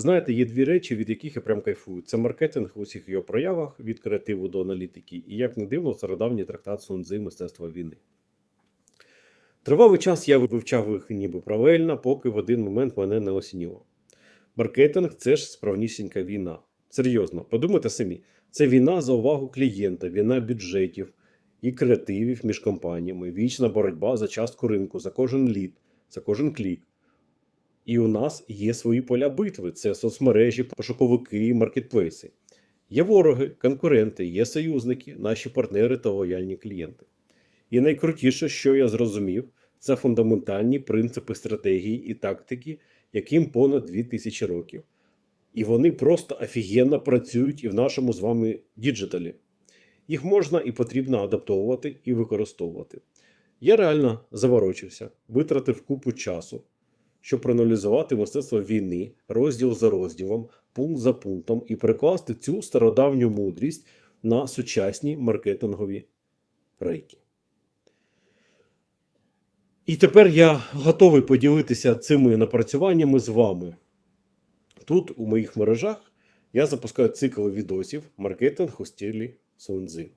Знаєте, є дві речі, від яких я прям кайфую. Це маркетинг в усіх його проявах від креативу до аналітики, і як не дивно, стародавній трактат Сунцзи мистецтва війни. Тривалий час я вивчав їх ніби правильно, поки в один момент мене не осініло. Маркетинг це ж справнісінька війна. Серйозно, подумайте самі, це війна за увагу клієнта, війна бюджетів і креативів між компаніями, вічна боротьба за частку ринку, за кожен лід, за кожен клік. І у нас є свої поля битви: це соцмережі, пошуковики, маркетплейси. Є вороги, конкуренти, є союзники, наші партнери та лояльні клієнти. І найкрутіше, що я зрозумів, це фундаментальні принципи стратегії і тактики, яким понад 2000 років. І вони просто офігенно працюють і в нашому з вами діджиталі. Їх можна і потрібно адаптовувати і використовувати. Я реально заворочився, витратив купу часу, щоб проаналізувати мистецтво війни розділ за розділом, пункт за пунктом і перекласти цю стародавню мудрість на сучасні маркетингові рейки. І тепер я готовий поділитися цими напрацюваннями з вами. Тут, у моїх мережах, я запускаю цикл відосів маркетинг у стилі Сунзи.